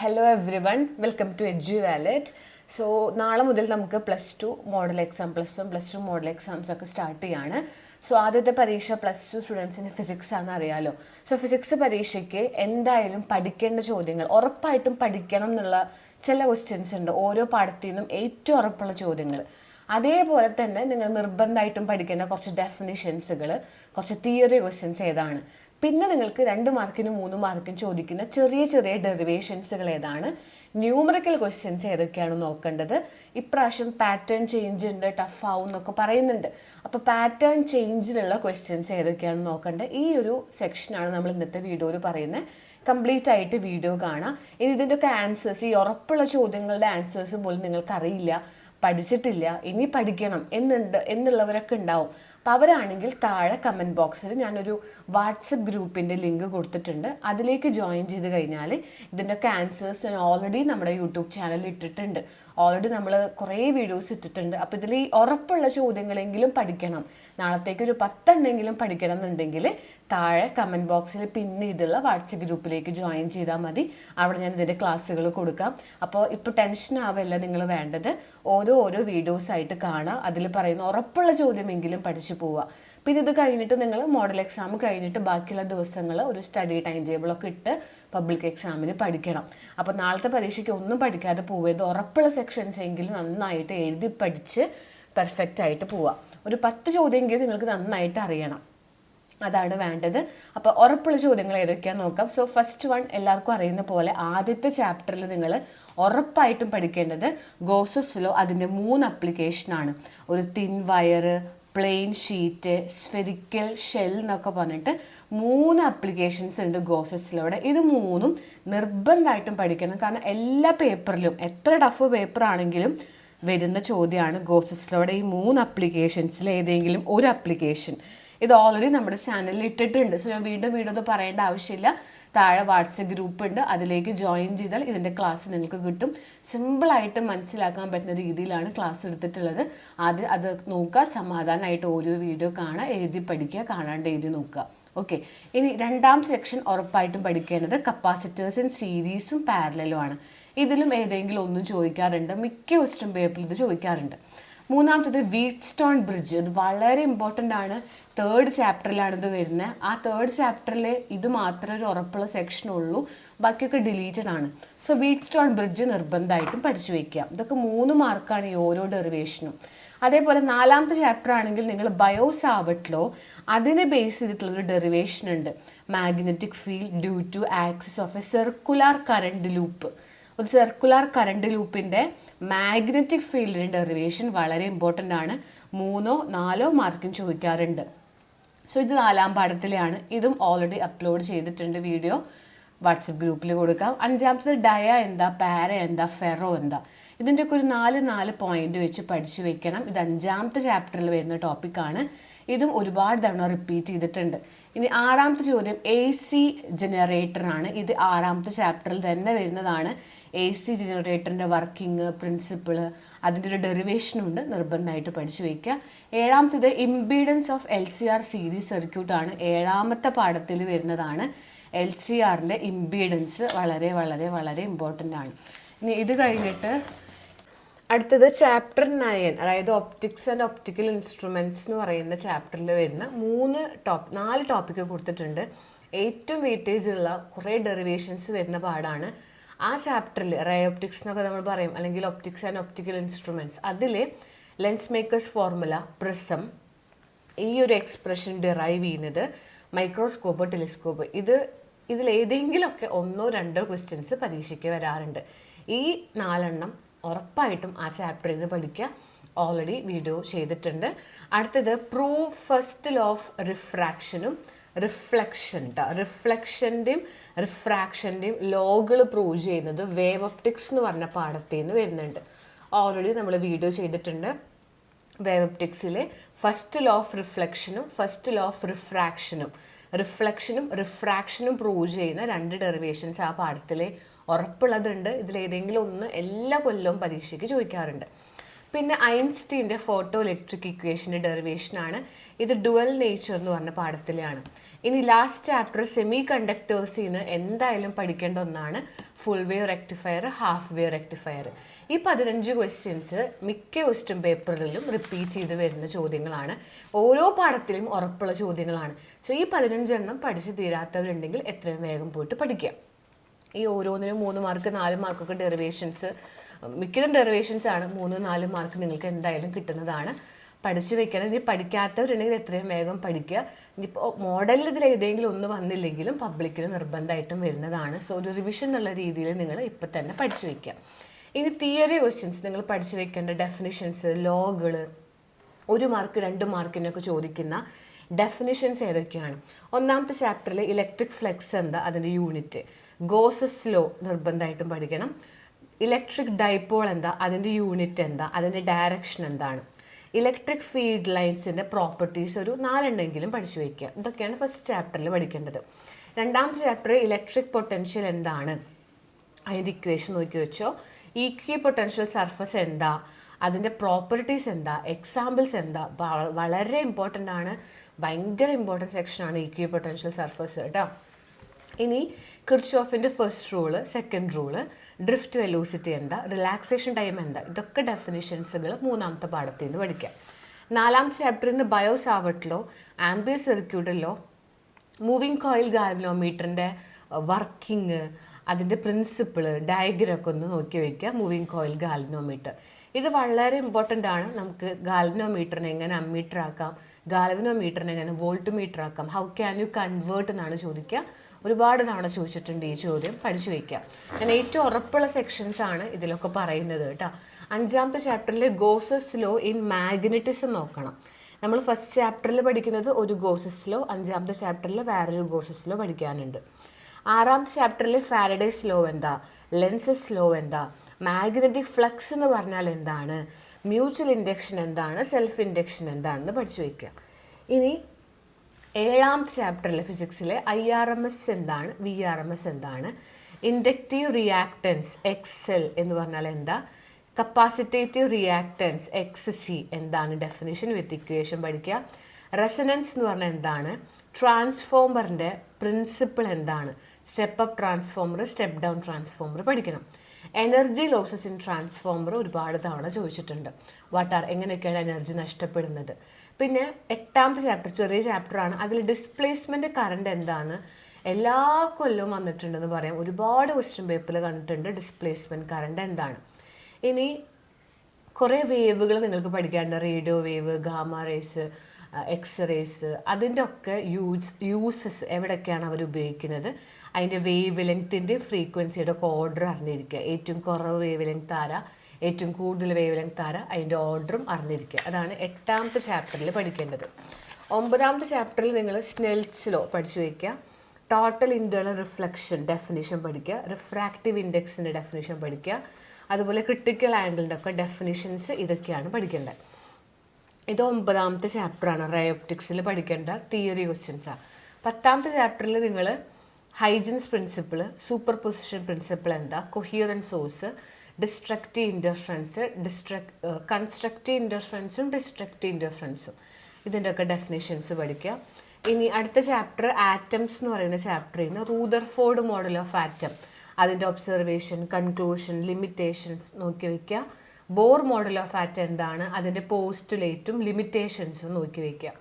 Hello everyone welcome to edu wallet so നാളെ മുതൽ നമുക്ക് plus two model exam plus one plus two model exams ഒക്കെ start ചെയ്യാണ്. So ആദ്യത്തെ പരീക്ഷ പ്ലസ് ടു സ്റ്റുഡൻസിന് ഫിസിക്സ് ആണെന്ന് അറിയാലോ. സോ ഫിസിക്സ് പരീക്ഷയ്ക്ക് എന്തായാലും പഠിക്കേണ്ട ചോദ്യങ്ങൾ ഉറപ്പായിട്ടും പഠിക്കണം എന്നുള്ള ചില ക്വസ്റ്റ്യൻസ് ഉണ്ട്. ഓരോ പാഠത്തിൽ നിന്നും ഏറ്റവും ഉറപ്പുള്ള ചോദ്യങ്ങൾ. അതേപോലെ തന്നെ നിങ്ങൾ നിർബന്ധമായിട്ടും പഠിക്കേണ്ട കുറച്ച് ഡെഫിനിഷൻസുകൾ കുറച്ച് തിയറി ക്വസ്റ്റ്യൻസ് ഏതാണ്. പിന്നെ നിങ്ങൾക്ക് രണ്ട് മാർക്കിനും മൂന്ന് മാർക്കിനും ചോദിക്കുന്ന ചെറിയ ചെറിയ ഡെറിവേഷൻസുകൾ ഏതാണ്? ന്യൂമറിക്കൽ ക്വസ്റ്റ്യൻസ് ഏതൊക്കെയാണ് നോക്കേണ്ടത്? ഇപ്രാവശ്യം പാറ്റേൺ ചേഞ്ച് ഉണ്ട് ടഫ് ആവും എന്നൊക്കെ പറയുന്നുണ്ട്. അപ്പോൾ പാറ്റേൺ ചേഞ്ചിലുള്ള ക്വസ്റ്റ്യൻസ് ഏതൊക്കെയാണ് നോക്കേണ്ടത്? ഈ ഒരു സെക്ഷനാണ് നമ്മൾ ഇന്നത്തെ വീഡിയോയിൽ പറയുന്നത്. കംപ്ലീറ്റ് ആയിട്ട് വീഡിയോ കാണാം. ഇനി ഇതിന്റെയൊക്കെ ആൻസേഴ്സ് ഈ ഉറപ്പുള്ള ചോദ്യങ്ങളുടെ ആൻസേഴ്സ് പോലും നിങ്ങൾക്ക് അറിയില്ല പഠിച്ചിട്ടില്ല ഇനി പഠിക്കണം എന്നുണ്ട് എന്നുള്ളവരൊക്കെ ഉണ്ടാവും. അപ്പോൾ അവരാണെങ്കിൽ താഴെ കമന്റ് ബോക്സിൽ ഞാനൊരു വാട്സപ്പ് ഗ്രൂപ്പിന്റെ ലിങ്ക് കൊടുത്തിട്ടുണ്ട്. അതിലേക്ക് ജോയിൻ ചെയ്ത് കഴിഞ്ഞാൽ ഇതിന്റെ ആൻസേഴ്സ് ഞാൻ ഓൾറെഡി നമ്മുടെ യൂട്യൂബ് ചാനലിൽ ഇട്ടിട്ടുണ്ട്. ഓൾറെഡി നമ്മൾ കുറേ വീഡിയോസ് ഇട്ടിട്ടുണ്ട്. അപ്പോൾ ഇതിൽ ഈ ഉറപ്പുള്ള ചോദ്യങ്ങളെങ്കിലും പഠിക്കണം. നാളത്തേക്ക് ഒരു പത്തെണ്ണെങ്കിലും പഠിക്കണം എന്നുണ്ടെങ്കിൽ താഴെ കമന്റ് ബോക്സിൽ പിന്നെ ഇതുള്ള വാട്സപ്പ് ഗ്രൂപ്പിലേക്ക് ജോയിൻ ചെയ്താൽ മതി. അവിടെ ഞാൻ ഇതിന്റെ ക്ലാസ്സുകൾ കൊടുക്കാം. അപ്പോൾ ഇപ്പോൾ ടെൻഷൻ ആവല്ല നിങ്ങൾ വേണ്ടത്. ഓരോ ഓരോ വീഡിയോസായിട്ട് കാണാം. അതിൽ പറയുന്ന ഉറപ്പുള്ള ചോദ്യമെങ്കിലും പഠിച്ചു പോവുക. പിന്നെ ഇത് കഴിഞ്ഞിട്ട് നിങ്ങൾ മോഡൽ എക്സാം കഴിഞ്ഞിട്ട് ബാക്കിയുള്ള ദിവസങ്ങൾ ഒരു സ്റ്റഡി ടൈം ടേബിളൊക്കെ ഇട്ട് പബ്ലിക് എക്സാമിന് പഠിക്കണം. അപ്പോൾ നാളത്തെ പരീക്ഷയ്ക്ക് ഒന്നും പഠിക്കാതെ പോവരുത്. ഉറപ്പുള്ള സെക്ഷൻസ് എങ്കിലും നന്നായിട്ട് എഴുതി പഠിച്ച് പെർഫെക്റ്റ് ആയിട്ട് പോവുക ഒരു പത്ത് ചോദ്യമെങ്കിലും നിങ്ങൾക്ക് നന്നായിട്ട് അറിയണം. അതാണ് വേണ്ടത്. അപ്പോൾ ഉറപ്പുള്ള ചോദ്യങ്ങൾ ഏതൊക്കെയാണെന്ന് നോക്കാം. സോ ഫസ്റ്റ് വൺ എല്ലാവർക്കും അറിയുന്ന പോലെ ആദ്യത്തെ ചാപ്റ്ററിൽ നിങ്ങൾ ഉറപ്പായിട്ടും പഠിക്കേണ്ടത് ഗോസസിലോ അതിന്റെ മൂന്ന് അപ്ലിക്കേഷനാണ് ഒരു തിൻ വയറ് പ്ലെയിൻ ഷീറ്റ് സ്ഫെരിക്കൽ ഷെൽ എന്നൊക്കെ പറഞ്ഞിട്ട് മൂന്ന് അപ്ലിക്കേഷൻസ് ഉണ്ട് ഗോസസിലൂടെ ഇത് മൂന്നും നിർബന്ധമായിട്ടും പഠിക്കണം. കാരണം എല്ലാ പേപ്പറിലും എത്ര ടഫ് പേപ്പർ ആണെങ്കിലും വരുന്ന ചോദ്യമാണ് ഗോസസിലൂടെ ഈ മൂന്ന് അപ്ലിക്കേഷൻസിൽ ഏതെങ്കിലും ഒരു അപ്ലിക്കേഷൻ ഇത് ഓൾറെഡി നമ്മുടെ ചാനലിൽ ഇട്ടിട്ടുണ്ട്. സോ ഞാൻ വീണ്ടും വീണ്ടും ഇത് പറയേണ്ട ആവശ്യമില്ല. താഴെ വാട്സപ്പ് ഗ്രൂപ്പ് ഉണ്ട്. അതിലേക്ക് ജോയിൻ ചെയ്താൽ ഇതിന്റെ ക്ലാസ് നിങ്ങൾക്ക് കിട്ടും. സിമ്പിളായിട്ട് മനസ്സിലാക്കാൻ പറ്റുന്ന രീതിയിലാണ് ക്ലാസ് എടുത്തിട്ടുള്ളത്. അത് അത് നോക്കുക. സമാധാനമായിട്ട് ഓരോ വീഡിയോ കാണുക എഴുതി പഠിക്കുക കാണാണ്ട് എഴുതി നോക്കുക. ഓക്കെ ഇനി രണ്ടാം സെക്ഷൻ ഉറപ്പായിട്ടും പഠിക്കേണ്ടത് കപ്പാസിറ്റേഴ്സ് ഇൻ സീരീസും പാരലും ആണ്. ഇതിലും ഏതെങ്കിലും ഒന്നും ചോദിക്കാറുണ്ട്. മിക്ക ക്വസ്റ്റ്യൻ പേപ്പറിൽ ഇത് ചോദിക്കാറുണ്ട്. മൂന്നാമത്തത് വീറ്റ് സ്റ്റോൺ ബ്രിഡ്ജ് ഇത് വളരെ ഇമ്പോർട്ടന്റ് ആണ്. തേർഡ് ചാപ്റ്ററിലാണ് വരുന്നത് ആ തേർഡ് ചാപ്റ്ററിൽ ഇത് മാത്രമേ ഒരു ഉറപ്പുള്ള സെക്ഷൻ ഉള്ളൂ. ബാക്കിയൊക്കെ ഡിലീറ്റഡ് ആണ്. സോ വീറ്റ് സ്റ്റോൺ ബ്രിഡ്ജ് നിർബന്ധമായിട്ടും പഠിച്ചു വയ്ക്കുക ഇതൊക്കെ മൂന്ന് മാർക്കാണ് ഈ ഓരോ ഡെറിവേഷനും അതേപോലെ നാലാമത്തെ ചാപ്റ്റർ ആണെങ്കിൽ നിങ്ങൾ ബയോസാവട്ടിലോ അതിനെ ബേസ് ചെയ്തിട്ടുള്ള ഒരു ഡെറിവേഷൻ ഉണ്ട്. Magnetic field due to axis of a circular current loop ഒരു സർക്കുലാർ കറണ്ട് ലൂപ്പിന്റെ മാഗ്നറ്റിക് ഫീൽഡിന്റെ ഡെറിവേഷൻ വളരെ ഇമ്പോർട്ടന്റ് ആണ്. മൂന്നോ നാലോ മാർക്കും ചോദിക്കാറുണ്ട്. സോ ഇത് നാലാം പാഠത്തിലെയാണ്. ഇതും ഓൾറെഡി അപ്ലോഡ് ചെയ്തിട്ടുണ്ട് വീഡിയോ വാട്സപ്പ് ഗ്രൂപ്പിൽ കൊടുക്കാം. അഞ്ചാമത്തത് ഡയ എന്താ പാര എന്താ ഫെറോ എന്താ? ഇതിന്റെയൊക്കെ ഒരു നാല് നാല് പോയിന്റ് വെച്ച് പഠിച്ചു വെക്കണം. ഇത് അഞ്ചാമത്തെ ചാപ്റ്ററിൽ വരുന്ന ടോപ്പിക്കാണ് ഇതും ഒരുപാട് തവണ റിപ്പീറ്റ് ചെയ്തിട്ടുണ്ട്. ഇനി ആറാമത്തെ ചോദ്യം എ സി ജനറേറ്ററാണ് ഇത് ആറാമത്തെ ചാപ്റ്ററിൽ തന്നെ വരുന്നതാണ്. എ സി ജനറേറ്ററിന്റെ വർക്കിംഗ് പ്രിൻസിപ്പിൾ അതിന്റെ ഒരു ഡെറിവേഷനും ഉണ്ട് നിർബന്ധമായിട്ട് പഠിച്ചു വയ്ക്കുക. ഏഴാമത്തേത് impedance of L C R series circuit ആണ്. ഏഴാമത്തെ പാഠത്തിൽ വരുന്നതാണ് എൽ സി ആറിന്റെ ഇംപീഡൻസ് വളരെ വളരെ വളരെ ഇമ്പോർട്ടന്റ് ആണ്. ഇനി ഇത് കഴിഞ്ഞിട്ട് അടുത്തത് ചാപ്റ്റർ നയൻ അതായത് ഒപ്റ്റിക്സ് ആൻഡ് ഒപ്റ്റിക്കൽ ഇൻസ്ട്രുമെന്റ്സ് എന്ന് പറയുന്ന ചാപ്റ്ററിൽ വരുന്ന മൂന്ന് ടോപ്പ് നാല് ടോപ്പിക്ക് കൊടുത്തിട്ടുണ്ട്. ഏറ്റവും വെയിറ്റേജ് ഉള്ള കുറേ ഡെറിവേഷൻസ് വരുന്ന പാടാണ് ആ ചാപ്റ്ററിൽ റേ ഒപ്റ്റിക്സ് എന്നൊക്കെ നമ്മൾ പറയും. അല്ലെങ്കിൽ ഒപ്റ്റിക്സ് ആൻഡ് ഒപ്റ്റിക്കൽ ഇൻസ്ട്രുമെന്റ്സ് അതിൽ ലെൻസ് മേക്കേഴ്സ് ഫോർമുല പ്രിസം ഈ ഒരു എക്സ്പ്രഷൻ ഡിറൈവ് ചെയ്യുന്നത് മൈക്രോസ്കോപ്പ് ടെലിസ്കോപ്പ് ഇത് ഇതിൽ ഏതെങ്കിലുമൊക്കെ ഒന്നോ രണ്ടോ ക്വസ്റ്റ്യൻസ് പരീക്ഷയ്ക്ക് വരാറുണ്ട്. ഈ നാലെണ്ണം ഉറപ്പായിട്ടും ആ ചാപ്റ്ററിൽ നിന്ന് പഠിക്കുക. ഓൾറെഡി വീഡിയോ ചെയ്തിട്ടുണ്ട്. അടുത്തത് പ്രൂവ് ഫസ്റ്റ് ലോ ഓഫ് റിഫ്രാക്ഷനും റിഫ്ലക്ഷൻ കേട്ടോ റിഫ്ലക്ഷന്റെയും റിഫ്രാക്ഷന്റെയും ലോകൾ പ്രൂവ് ചെയ്യുന്നത് വേവ് ഒപ്റ്റിക്സ് എന്ന് പറഞ്ഞ പാഠത്തിൽ നിന്ന് വരുന്നുണ്ട്. ഓൾറെഡി നമ്മൾ വീഡിയോ ചെയ്തിട്ടുണ്ട്. വേവ് ഒപ്റ്റിക്സിലെ ഫസ്റ്റ് ലോ ഓഫ് റിഫ്ലക്ഷനും ഫസ്റ്റ് ലോ ഓഫ് റിഫ്രാക്ഷനും റിഫ്ലക്ഷനും റിഫ്രാക്ഷനും പ്രൂവ് ചെയ്യുന്ന രണ്ട് ഡെറിവേഷൻസ് ആ പാഠത്തിൽ ഉറപ്പുള്ളതുണ്ട്. ഇതിലേതെങ്കിലും ഒന്ന് എല്ലാ കൊല്ലവും പരീക്ഷയ്ക്ക് ചോദിക്കാറുണ്ട്. പിന്നെ ഐൻസ്റ്റീന്റെ ഫോട്ടോ ഇലക്ട്രിക് ഇക്വേഷന്റെ ഡെറിവേഷനാണ്. ഇത് ഡുവൽ നേച്ചർ എന്ന് പറഞ്ഞ പാഠത്തിലെയാണ് ഇനി ലാസ്റ്റ് ചാപ്റ്റർ സെമി കണ്ടക്ടേഴ്സിൽ നിന്ന് എന്തായാലും പഠിക്കേണ്ട ഒന്നാണ് full wave rectifier half wave rectifier ഈ പതിനഞ്ച് ക്വസ്റ്റ്യൻസ് മിക്ക ക്വസ്റ്റ്യൻ പേപ്പറിലും റിപ്പീറ്റ് ചെയ്ത് വരുന്ന ചോദ്യങ്ങളാണ്. ഓരോ പാഠത്തിലും ഉറപ്പുള്ള ചോദ്യങ്ങളാണ്. സോ ഈ പതിനഞ്ചെണ്ണം പഠിച്ച് തീരാത്തവരുണ്ടെങ്കിൽ എത്രയും വേഗം പോയിട്ട് പഠിക്കുക ഈ ഓരോന്നിനും മൂന്ന് മാർക്ക് നാല് മാർക്കൊക്കെ ഡെറിവേഷൻസ് മിക്കതും ഡെറിവേഷൻസ് ആണ് മൂന്ന് നാല് മാർക്ക് നിങ്ങൾക്ക് എന്തായാലും കിട്ടുന്നതാണ്. പഠിച്ചു വെക്കണം. ഇനി പഠിക്കാത്തവരുണ്ടെങ്കിൽ എത്രയും വേഗം പഠിക്കുക. ഇനിയിപ്പോൾ മോഡലിൽ ഇതിൽ ഏതെങ്കിലും ഒന്ന് വന്നില്ലെങ്കിലും പബ്ലിക്കിന് നിർബന്ധമായിട്ടും വരുന്നതാണ്. സോ ഒരു റിവിഷൻ എന്നുള്ള രീതിയിൽ നിങ്ങൾ ഇപ്പം തന്നെ പഠിച്ചു വെക്കുക. ഇനി തിയറി ക്വസ്റ്റ്യൻസ് നിങ്ങൾ പഠിച്ചു വെക്കേണ്ട ഡെഫിനിഷൻസ് ലോകൾ ഒരു മാർക്ക് രണ്ട് മാർക്കിനൊക്കെ ചോദിക്കുന്ന ഡെഫിനിഷൻസ് ഏതൊക്കെയാണ്? ഒന്നാമത്തെ ചാപ്റ്ററിൽ ഇലക്ട്രിക് ഫ്ലെക്സ് എന്താ? അതിന്റെ യൂണിറ്റ് ഗോസസ് ലോ നിർബന്ധമായിട്ടും പഠിക്കണം. ഇലക്ട്രിക് ഡൈപ്പോൾ എന്താ? അതിന്റെ യൂണിറ്റ് എന്താ? അതിന്റെ ഡയറക്ഷൻ എന്താണ്? ഇലക്ട്രിക് ഫീൽഡ് ലൈൻസിന്റെ പ്രോപ്പർട്ടീസ് ഒരു നാലെണ്ണെങ്കിലും പഠിച്ചു വയ്ക്കുക. ഇതൊക്കെയാണ് ഫസ്റ്റ് ചാപ്റ്ററിൽ പഠിക്കേണ്ടത്. രണ്ടാമത്തെ ചാപ്റ്റർ ഇലക്ട്രിക് പൊട്ടൻഷ്യൽ എന്താണ്? അതിന്റെ ഇക്വേഷൻ നോക്കി വെച്ചോ. ഈക്വി പൊട്ടൻഷ്യൽ സർഫസ് എന്താ? അതിന്റെ പ്രോപ്പർട്ടീസ് എന്താ? എക്സാമ്പിൾസ് എന്താ? വളരെ ഇമ്പോർട്ടന്റ് ആണ്. ഭയങ്കര ഇമ്പോർട്ടന്റ് സെക്ഷനാണ് ഈക്വി പൊട്ടൻഷ്യൽ സർഫസ് കേട്ടോ. ഇനി കിർച്ചോഫിന്റെ first rule second rule drift velocity എന്താ റിലാക്സേഷൻ ടൈം എന്താ ഇതൊക്കെ ഡെഫിനിഷൻസുകൾ മൂന്നാമത്തെ പാഠത്തിൽ നിന്ന് പഠിക്കാം. നാലാം ചാപ്റ്ററിൽ നിന്ന് ബയോ സാവട്ടിലോ ആംബിയ സർക്യൂട്ടിലോ മൂവിങ് കോയിൽ ഗാൽവനോമീറ്ററിന്റെ വർക്കിംഗ് അതിന്റെ പ്രിൻസിപ്പിൾ ഡയഗ്രമൊക്കെ ഒന്ന് നോക്കി വയ്ക്കുക മൂവിങ് കോയിൽ ഗാൽവനോമീറ്റർ ഇത് വളരെ ഇമ്പോർട്ടന്റ് ആണ്. നമുക്ക് ഗാൽവിനോമീറ്ററിനെ എങ്ങനെ അമ്മീറ്റർ ആക്കാം ഗാൽവിനോമീറ്ററിനെ എങ്ങനെ വോൾട്ട് മീറ്റർ ആക്കാം ഹൗ ക്യാൻ യു കൺവേർട്ട് എന്നാണ് ചോദിക്കുക ഒരുപാട് തവണ ചോദിച്ചിട്ടുണ്ട് ഈ ചോദ്യം. പഠിച്ചു വയ്ക്കുക ഞാൻ ഏറ്റവും ഉറപ്പുള്ള സെക്ഷൻസ് ആണ് ഇതിലൊക്കെ പറയുന്നത് കേട്ടോ. അഞ്ചാമത്തെ ചാപ്റ്ററിൽ ഗോസസ് ലോ ഇൻ മാഗ്നറ്റിസം നോക്കണം. നമ്മൾ ഫസ്റ്റ് ചാപ്റ്ററിൽ പഠിക്കുന്നത് ഒരു ഗോസസ് ലോ അഞ്ചാമത്തെ ചാപ്റ്ററിൽ വേറൊരു ഗോസസ് ലോ പഠിക്കാനുണ്ട്. ആറാമത്തെ ചാപ്റ്ററിൽ ഫാരഡേസ് ലോ എന്താ? ലെൻസസ് ലോ എന്താ? മാഗ്നറ്റിക് ഫ്ലക്സ് എന്ന് പറഞ്ഞാൽ എന്താണ്? മ്യൂച്വൽ ഇൻഡക്ഷൻ എന്താണ്? സെൽഫ് ഇൻഡക്ഷൻ എന്താണെന്ന് പഠിച്ചു വയ്ക്കുക ഇനി ഏഴാമത്തെ ചാപ്റ്ററിലെ ഫിസിക്സിലെ ഐ ആർ എം എസ് എന്താണ്? വി ആർ എം എസ് എന്താണ്? ഇൻഡക്റ്റീവ് റിയാക്ടൻസ് എൽ എന്ന് പറഞ്ഞാൽ എന്താ? കപ്പാസിറ്റേറ്റീവ് റിയാക്ടൻസ് എക്സ് സി എന്താണ് ഡെഫിനേഷൻ വിത്ത് ഇക്വേഷൻ പഠിക്കുക. റെസനൻസ് എന്ന് പറഞ്ഞാൽ എന്താണ്? ട്രാൻസ്ഫോമറിന്റെ പ്രിൻസിപ്പിൾ എന്താണ്? Step up transformer step down transformer പഠിക്കണം. എനർജി ലോസസ് ഇൻ ട്രാൻസ്ഫോമർ ഒരുപാട് തവണ ചോദിച്ചിട്ടുണ്ട്. വാട്ട് ആർ എങ്ങനെയൊക്കെയാണ് എനർജി നഷ്ടപ്പെടുന്നത്? പിന്നെ എട്ടാമത്തെ ചാപ്റ്റർ ചെറിയ ചാപ്റ്ററാണ് അതിൽ ഡിസ്പ്ലേസ്മെന്റ് കറണ്ട് എന്താണ്? എല്ലാ കൊല്ലവും വന്നിട്ടുണ്ടെന്ന് പറയാം. ഒരുപാട് ക്വസ്റ്റ്യൻ പേപ്പറിൽ കണ്ടിട്ടുണ്ട് ഡിസ്പ്ലേസ്മെന്റ് കറണ്ട് എന്താണ്. ഇനി കുറേ വേവുകൾ നിങ്ങൾക്ക് പഠിക്കാനുണ്ട്. Radio wave gamma rays X rays അതിന്റെ ഒക്കെ യൂസ് യൂസസ് എവിടെയൊക്കെയാണ് അവർ ഉപയോഗിക്കുന്നത്? അതിന്റെ വേവ് ലെങ്ത്തിന്റെ ഫ്രീക്വൻസിയുടെ ഒക്കെ ഓർഡർ അറിഞ്ഞിരിക്കുക. ഏറ്റവും കുറവ് വേവ് ലെങ്ത് ആരാ? ഏറ്റവും കൂടുതൽ വേവ് ലെങ്ത് ആരാ അതിന്റെ ഓർഡറും അറിഞ്ഞിരിക്കുക. അതാണ് എട്ടാമത്തെ ചാപ്റ്ററിൽ പഠിക്കേണ്ടത്. ഒമ്പതാമത്തെ ചാപ്റ്ററിൽ നിങ്ങൾ സ്നെൽസ് ലോ പഠിച്ചു വയ്ക്കുക ടോട്ടൽ ഇന്റേർണൽ റിഫ്ലക്ഷൻ ഡെഫിനിഷൻ പഠിക്കുക. റിഫ്രാക്റ്റീവ് ഇൻഡെക്സിന്റെ ഡെഫിനിഷൻ പഠിക്കുക. അതുപോലെ ക്രിട്ടിക്കൽ ആംഗിളിന്റെ ഒക്കെ ഡെഫിനിഷൻസ് ഇതൊക്കെയാണ് പഠിക്കേണ്ടത്. ഇത് ഒമ്പതാമത്തെ ചാപ്റ്ററാണ് റയോപ്റ്റിക്സിൽ പഠിക്കേണ്ട തിയറി ക്വസ്റ്റ്യൻസാണ് പത്താമത്തെ ചാപ്റ്ററിൽ നിങ്ങൾ Huygens principle superposition principle എന്താ? കൊഹിയറൻ സോഴ്സ് ഡിസ്ട്രക്റ്റീവ് ഇന്റർഫറൻസ് ഡിസ്ട്രക് കൺസ്ട്രക്റ്റീവ് ഇന്റർഫറൻസും ഡിസ്ട്രക്റ്റീവ് ഇന്റർഫറൻസും ഇതിന്റെയൊക്കെ ഡെഫിനേഷൻസ് പഠിക്കുക. ഇനി അടുത്ത ചാപ്റ്റർ ആറ്റംസ് എന്ന് പറയുന്ന ചാപ്റ്ററിൽ നിന്ന് റൂദർഫോർഡ് മോഡൽ ഓഫ് ആറ്റം അതിന്റെ ഒബ്സർവേഷൻ കൺക്ലൂഷൻ ലിമിറ്റേഷൻസ് നോക്കി വയ്ക്കുക ബോർ മോഡൽ ഓഫ് ആറ്റം എന്താണ്? അതിന്റെ പോസ്റ്റുലേറ്റും ലിമിറ്റേഷൻസും നോക്കി വയ്ക്കുക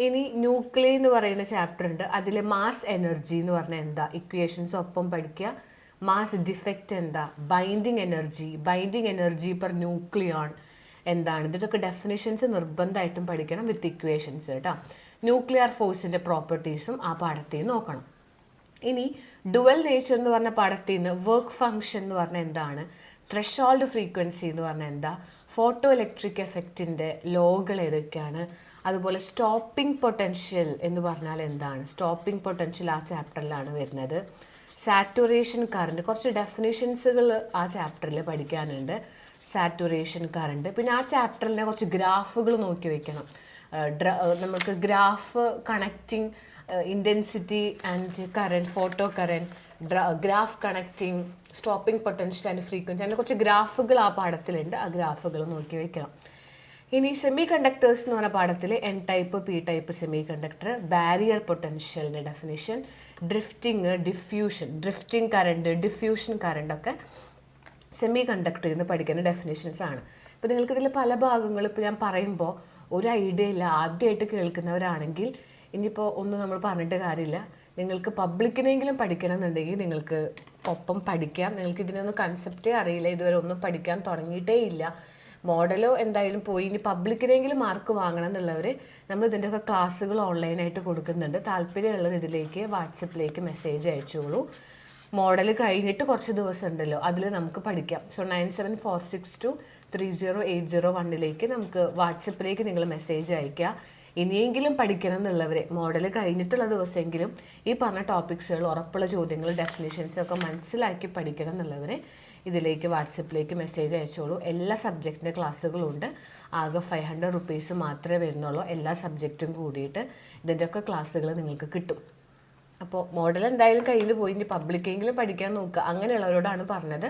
ഇനി ന്യൂക്ലിയ എന്ന് പറയുന്ന ചാപ്റ്റർ ഉണ്ട്. അതിലെ മാസ് എനർജി എന്ന് പറഞ്ഞാൽ എന്താ? ഇക്വേഷൻസ് ഒപ്പം പഠിക്കുക. മാസ് ഡിഫക്റ്റ് എന്താ? Binding energy binding energy per nucleon എന്താണ്? ഇതൊക്കെ ഡെഫിനിഷൻസ് നിർബന്ധമായിട്ടും പഠിക്കണം വിത്ത് ഇക്വേഷൻസ് കേട്ടോ. ന്യൂക്ലിയർ ഫോഴ്സിന്റെ പ്രോപ്പർട്ടീസും ആ പാഠത്തിൽ നോക്കണം. ഇനി ഡുവൽ നേച്ചർ എന്ന് പറഞ്ഞ പാഠത്തിൽ നിന്ന് വർക്ക് ഫങ്ഷൻ എന്ന് പറഞ്ഞാൽ എന്താണ്? ത്രഷോൾഡ് ഫ്രീക്വൻസി എന്ന് പറഞ്ഞാൽ എന്താ? ഫോട്ടോ ഇലക്ട്രിക് എഫക്റ്റിന്റെ ലോകൾ ഏതൊക്കെയാണ്? അതുപോലെ സ്റ്റോപ്പിംഗ് പൊട്ടൻഷ്യൽ എന്ന് പറഞ്ഞാൽ എന്താണ്? സ്റ്റോപ്പിംഗ് പൊട്ടൻഷ്യൽ ആ ചാപ്റ്ററിലാണ് വരുന്നത്. Saturation current. കുറച്ച് ഡെഫിനേഷൻസുകൾ ആ ചാപ്റ്ററിൽ പഠിക്കാനുണ്ട്. Saturation current. പിന്നെ ആ ചാപ്റ്ററിലെ കുറച്ച് ഗ്രാഫുകൾ നോക്കി വെക്കണം. നമുക്ക് graph connecting intensity and current photo current graph connecting stopping potential and frequency അങ്ങനെ കുറച്ച് ഗ്രാഫുകൾ ആ പാഠത്തിലുണ്ട്. ആ ഗ്രാഫുകൾ നോക്കി വെക്കണം. ഇനി സെമി കണ്ടക്ടേഴ്സ് എന്ന് പറഞ്ഞ പാഠത്തിൽ N type P type semiconductor barrier പൊട്ടൻഷ്യലിന്റെ definition drifting diffusion drifting current diffusion current ഒക്കെ സെമി കണ്ടക്ടറിൽ നിന്ന് പഠിക്കുന്ന ഡെഫിനേഷൻസ് ആണ്. ഇപ്പോൾ നിങ്ങൾക്ക് ഇതിൽ പല ഭാഗങ്ങളും ഇപ്പോൾ ഞാൻ പറയുമ്പോൾ ഒരു ഐഡിയ ഇല്ല. ആദ്യമായിട്ട് കേൾക്കുന്നവരാണെങ്കിൽ ഇനിയിപ്പോൾ ഒന്നും നമ്മൾ പറഞ്ഞിട്ട് കാര്യമില്ല. നിങ്ങൾക്ക് പബ്ലിക്കിനെങ്കിലും പഠിക്കണം എന്നുണ്ടെങ്കിൽ നിങ്ങൾക്ക് ഒപ്പം പഠിക്കാം. നിങ്ങൾക്ക് ഇതിനൊന്നും കൺസെപ്റ്റേ അറിയില്ല. ഇതുവരെ ഒന്നും പഠിക്കാൻ തുടങ്ങിയിട്ടേ ഇല്ല. മോഡലോ എന്തായാലും പോയി. ഇനി പബ്ലിക്കിനെങ്കിലും മാർക്ക് വാങ്ങണം എന്നുള്ളവർ നമ്മൾ ഇതിന്റെയൊക്കെ ക്ലാസ്സുകൾ ഓൺലൈനായിട്ട് കൊടുക്കുന്നുണ്ട്. താല്പര്യമുള്ളത് ഇതിലേക്ക് വാട്സപ്പിലേക്ക് മെസ്സേജ് അയച്ചോളൂ. മോഡൽ കഴിഞ്ഞിട്ട് കുറച്ച് ദിവസം ഉണ്ടല്ലോ അതിൽ നമുക്ക് പഠിക്കാം. So nine seven four six two three zero eight zero വണ്ണിലേക്ക് നമുക്ക് വാട്സപ്പിലേക്ക് നിങ്ങൾ മെസ്സേജ് അയയ്ക്കുക ഇനിയെങ്കിലും പഠിക്കണം എന്നുള്ളവരെ മോഡൽ കഴിഞ്ഞിട്ടുള്ള ദിവസമെങ്കിലും ഈ പറഞ്ഞ ടോപ്പിക്സുകൾ ഉറപ്പുള്ള ചോദ്യങ്ങൾ ഡെഫിനേഷൻസ് ഒക്കെ മനസ്സിലാക്കി പഠിക്കണം എന്നുള്ളവരെ ഇതിലേക്ക് വാട്സപ്പിലേക്ക് മെസ്സേജ് അയച്ചോളൂ. എല്ലാ സബ്ജക്റ്റിന്റെ ക്ലാസ്സുകളും ഉണ്ട് ആകെ ഫൈവ് ഹൺഡ്രഡ് റുപ്പീസ് മാത്രമേ വരുന്നുള്ളൂ. എല്ലാ സബ്ജക്റ്റും കൂടിയിട്ട് ഇതിന്റെയൊക്കെ ക്ലാസ്സുകൾ നിങ്ങൾക്ക് കിട്ടും. അപ്പോൾ മോഡൽ എന്തായാലും കയ്യിൽ പോയി. ഇനി പബ്ലിക്കെങ്കിലും പഠിക്കാൻ നോക്കുക അങ്ങനെയുള്ളവരോടാണ് പറഞ്ഞത്.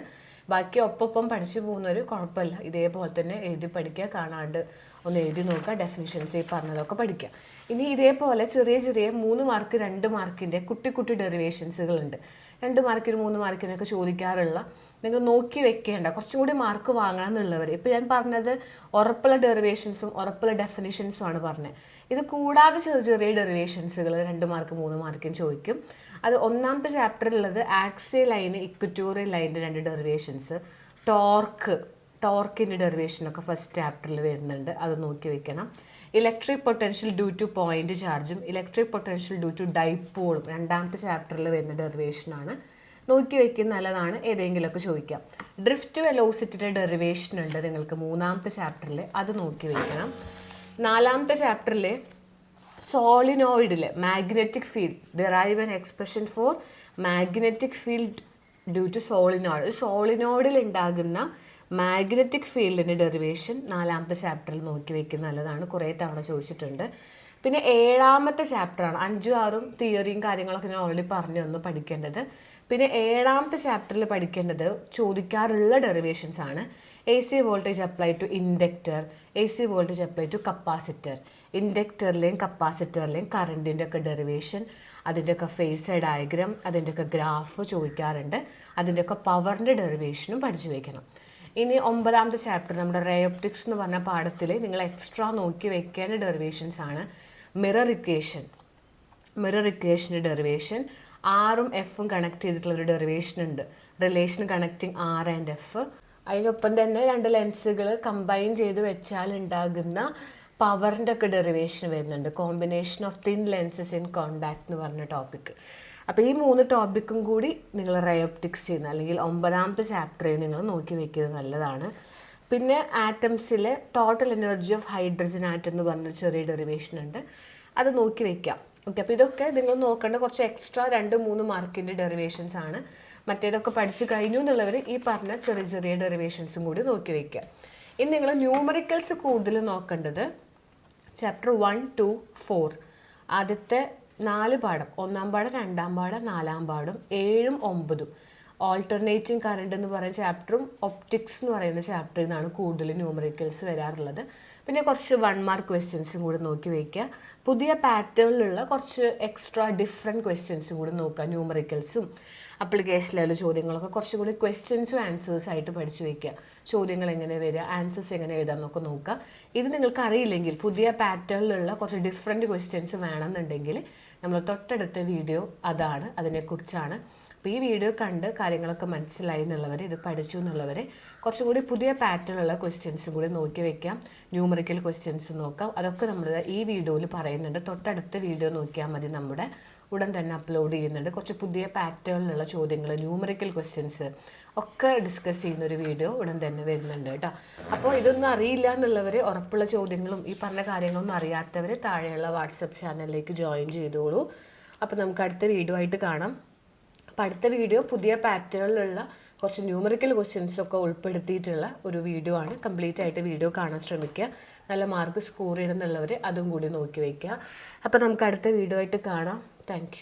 ബാക്കി ഒപ്പം പഠിച്ചു പോകുന്നവർ കുഴപ്പമില്ല. ഇതേപോലെ തന്നെ എഴുതി പഠിക്കുക കാണാണ്ട് ഒന്ന് എഴുതി നോക്കുക ഡെഫിനിഷൻസ് ഈ പറഞ്ഞതൊക്കെ പഠിക്കുക. ഇനി ഇതേപോലെ ചെറിയ ചെറിയ മൂന്ന് മാർക്ക് രണ്ട് മാർക്കിന്റെ കുട്ടി കുട്ടി ഡെറിവേഷൻസുകളുണ്ട് രണ്ട് മാർക്കിന് മൂന്ന് മാർക്കിനൊക്കെ ചോദിക്കാറുള്ള നിങ്ങൾ നോക്കി വെക്കേണ്ട. കുറച്ചും കൂടി മാർക്ക് വാങ്ങണം എന്നുള്ളവർ ഇപ്പോൾ ഞാൻ പറഞ്ഞത് ഉറപ്പുള്ള ഡെറിവേഷൻസും ഉറപ്പുള്ള ഡെഫിനിഷൻസും ആണ് പറഞ്ഞത്. ഇത് കൂടാതെ ചെറിയ ചെറിയ ഡെറിവേഷൻസുകൾ രണ്ട് മാർക്ക് മൂന്ന് മാർക്കും ചോദിക്കും. അത് ഒന്നാമത്തെ ചാപ്റ്ററിലുള്ളത് ആക്സി ലൈന് ഇക്വറ്റോറിയൽ ലൈന്റെ രണ്ട് ഡെറിവേഷൻസ് ടോർക്ക് ടോർക്കിന്റെ ഡെറിവേഷനൊക്കെ ഫസ്റ്റ് ചാപ്റ്ററിൽ വരുന്നുണ്ട്. അത് നോക്കി വെക്കണം. Electric potential due to point ചാർജും ഇലക്ട്രിക് പൊട്ടൻഷ്യൽ ഡ്യൂ ടു ഡൈപ്പോളും രണ്ടാമത്തെ ചാപ്റ്ററിൽ വരുന്ന ഡെറിവേഷനാണ് നോക്കി വെക്കുന്ന നല്ലതാണ്. ഏതെങ്കിലുമൊക്കെ ചോദിക്കാം. ഡ്രിഫ്റ്റ് വെലോസിറ്റിയുടെ ഡെറിവേഷൻ ഉണ്ട് നിങ്ങൾക്ക് മൂന്നാമത്തെ ചാപ്റ്ററിൽ അത് നോക്കി വെക്കണം. നാലാമത്തെ ചാപ്റ്ററിൽ സോളിനോയിഡിൽ magnetic field derive an expression for magnetic field due to solenoid സോളിനോയിഡിൽ ഉണ്ടാകുന്ന മാഗ്നറ്റിക് ഫീൽഡിന്റെ ഡെറിവേഷൻ നാലാമത്തെ ചാപ്റ്ററിൽ നോക്കി വെക്കുന്ന നല്ലതാണ്. കുറേ തവണ ചോദിച്ചിട്ടുണ്ട്. പിന്നെ ഏഴാമത്തെ ചാപ്റ്ററാണ് അഞ്ചും ആറും തിയറിയും കാര്യങ്ങളൊക്കെ ഞാൻ ഓൾറെഡി പറഞ്ഞു ഒന്ന് പഠിക്കേണ്ടത്. പിന്നെ ഏഴാമത്തെ ചാപ്റ്ററിൽ പഠിക്കേണ്ടത് ചോദിക്കാറുള്ള ഡെറിവേഷൻസ് ആണ് A C voltage apply to inductor A C voltage apply to capacitor ഇൻഡക്റ്ററിലെയും കപ്പാസിറ്ററിലെയും കറണ്ടിന്റെ ഒക്കെ ഡെറിവേഷൻ അതിന്റെയൊക്കെ ഫേസ് ഡയഗ്രാം അതിന്റെയൊക്കെ ഗ്രാഫ് ചോദിക്കാറുണ്ട് അതിന്റെയൊക്കെ പവറിന്റെ ഡെറിവേഷനും പഠിച്ചു വയ്ക്കണം ഇനി ഒമ്പതാമത്തെ ചാപ്റ്റർ നമ്മുടെ റയോപ്റ്റിക്സ് എന്ന് പറഞ്ഞ പാഠത്തിൽ നിങ്ങൾ എക്സ്ട്രാ നോക്കി വെക്കേണ്ട ഡെറിവേഷൻസ് ആണ് മിറർ ഇക്വേഷൻ മിറർ ഇക്വേഷന്റെ ഡെറിവേഷൻ ആറും എഫും കണക്ട് ചെയ്തിട്ടുള്ള ഒരു ഡെറിവേഷൻ ഉണ്ട്. Relation connecting R and F അതിനൊപ്പം തന്നെ രണ്ട് ലെൻസുകൾ കമ്പൈൻ ചെയ്ത് വെച്ചാൽ ഉണ്ടാകുന്ന പവറിന്റെ ഒക്കെ ഡെറിവേഷൻ വരുന്നുണ്ട്. Combination of thin lenses in contact എന്ന് പറഞ്ഞ ടോപ്പിക് അപ്പോൾ ഈ മൂന്ന് ടോപ്പിക്കും കൂടി നിങ്ങൾ റയോപ്റ്റിക്സ് ചെയ്യുന്ന അല്ലെങ്കിൽ ഒമ്പതാമത്തെ ചാപ്റ്ററിൽ നിങ്ങൾ നോക്കി വെക്കുന്നത് നല്ലതാണ്. പിന്നെ ആറ്റംസിലെ total energy of hydrogen atom എന്ന് പറഞ്ഞൊരു ചെറിയ ഡെറിവേഷൻ ഉണ്ട്. അത് നോക്കി വെക്കാം. ഓക്കെ അപ്പോൾ ഇതൊക്കെ നിങ്ങൾ നോക്കേണ്ട കുറച്ച് എക്സ്ട്രാ രണ്ട് മൂന്ന് മാർക്കിന്റെ ഡെറിവേഷൻസ് ആണ്. മറ്റേതൊക്കെ പഠിച്ചു കഴിഞ്ഞു എന്നുള്ളവർ ഈ പറഞ്ഞ ചെറിയ ചെറിയ ഡെറിവേഷൻസും കൂടി നോക്കി വയ്ക്കുക ഇനി നിങ്ങൾ ന്യൂമറിക്കൽസ് കൂടുതൽ നോക്കേണ്ടത് ചാപ്റ്റർ വൺ ടു ഫോർ ആദ്യത്തെ നാല് പാഠം ഒന്നാം പാഠം രണ്ടാം പാഠം നാലാം പാഠം ഏഴും ഒമ്പതും. ഓൾട്ടർനേറ്റിംഗ് കറണ്ട് എന്ന് പറയുന്ന ചാപ്റ്ററും ഒപ്റ്റിക്സ് എന്ന് പറയുന്ന ചാപ്റ്ററിൽ നിന്നാണ് കൂടുതൽ ന്യൂമറിക്കൽസ് വരാറുള്ളത്. പിന്നെ കുറച്ച് വൺ മാർക്ക് ക്വസ്റ്റ്യൻസും കൂടി നോക്കി വയ്ക്കുക പുതിയ പാറ്റേണിലുള്ള കുറച്ച് എക്സ്ട്രാ ഡിഫറെന്റ് ക്വസ്റ്റ്യൻസും കൂടി നോക്കുക ന്യൂമറിക്കൽസും അപ്ലിക്കേഷൻ ലെവൽ ചോദ്യങ്ങളൊക്കെ കുറച്ചും കൂടി ക്വസ്റ്റ്യൻസും ആൻസേഴ്സ് ആയിട്ട് പഠിച്ചു വയ്ക്കുക ചോദ്യങ്ങൾ എങ്ങനെ വരിക ആൻസേഴ്സ് എങ്ങനെ എഴുതാമെന്നൊക്കെ നോക്കുക ഇത് നിങ്ങൾക്ക് അറിയില്ലെങ്കിൽ പുതിയ പാറ്റേണിലുള്ള കുറച്ച് ഡിഫറെന്റ് ക്വസ്റ്റ്യൻസ് വേണമെന്നുണ്ടെങ്കിൽ നമ്മൾ തൊട്ടടുത്ത വീഡിയോ അതാണ്. അതിനെക്കുറിച്ചാണ് അപ്പോൾ ഈ വീഡിയോ കണ്ട് കാര്യങ്ങളൊക്കെ മനസ്സിലായി എന്നുള്ളവർ ഇത് പഠിച്ചു എന്നുള്ളവർ കുറച്ചും കൂടി പുതിയ പാറ്റേണുള്ള ക്വസ്റ്റ്യൻസും കൂടി നോക്കി വെക്കാം. ന്യൂമറിക്കൽ ക്വസ്റ്റ്യൻസ് നോക്കാം. അതൊക്കെ നമ്മൾ ഈ വീഡിയോയിൽ പറയുന്നുണ്ട്. തൊട്ടടുത്ത വീഡിയോ നോക്കിയാൽ മതി നമ്മുടെ. ഉടൻ തന്നെ അപ്ലോഡ് ചെയ്യുന്നുണ്ട്. കുറച്ച് പുതിയ പാറ്റേണിലുള്ള ചോദ്യങ്ങൾ ന്യൂമറിക്കൽ ക്വസ്റ്റ്യൻസ് ഒക്കെ ഡിസ്കസ് ചെയ്യുന്ന ഒരു വീഡിയോ ഉടൻ തന്നെ വരുന്നുണ്ട് കേട്ടോ. അപ്പോൾ ഇതൊന്നും അറിയില്ല എന്നുള്ളവർ ഉറപ്പുള്ള ചോദ്യങ്ങളും ഈ പറഞ്ഞ കാര്യങ്ങളൊന്നും അറിയാത്തവർ താഴെയുള്ള വാട്സപ്പ് ചാനലിലേക്ക് ജോയിൻ ചെയ്തോളൂ. അപ്പോൾ നമുക്ക് അടുത്ത വീഡിയോ ആയിട്ട് കാണാം. അപ്പോൾ അടുത്ത വീഡിയോ പുതിയ പാറ്റേണിലുള്ള കുറച്ച് ന്യൂമറിക്കൽ ക്വസ്റ്റ്യൻസ് ഒക്കെ ഉൾപ്പെടുത്തിയിട്ടുള്ള ഒരു വീഡിയോ ആണ്. കംപ്ലീറ്റ് ആയിട്ട് വീഡിയോ കാണാൻ ശ്രമിക്കുക. നല്ല മാർക്ക് സ്കോർ ചെയ്യണമെന്നുള്ളവർ അതും കൂടി നോക്കി വയ്ക്കുക അപ്പോൾ നമുക്ക് അടുത്ത വീഡിയോ ആയിട്ട് കാണാം. താങ്ക്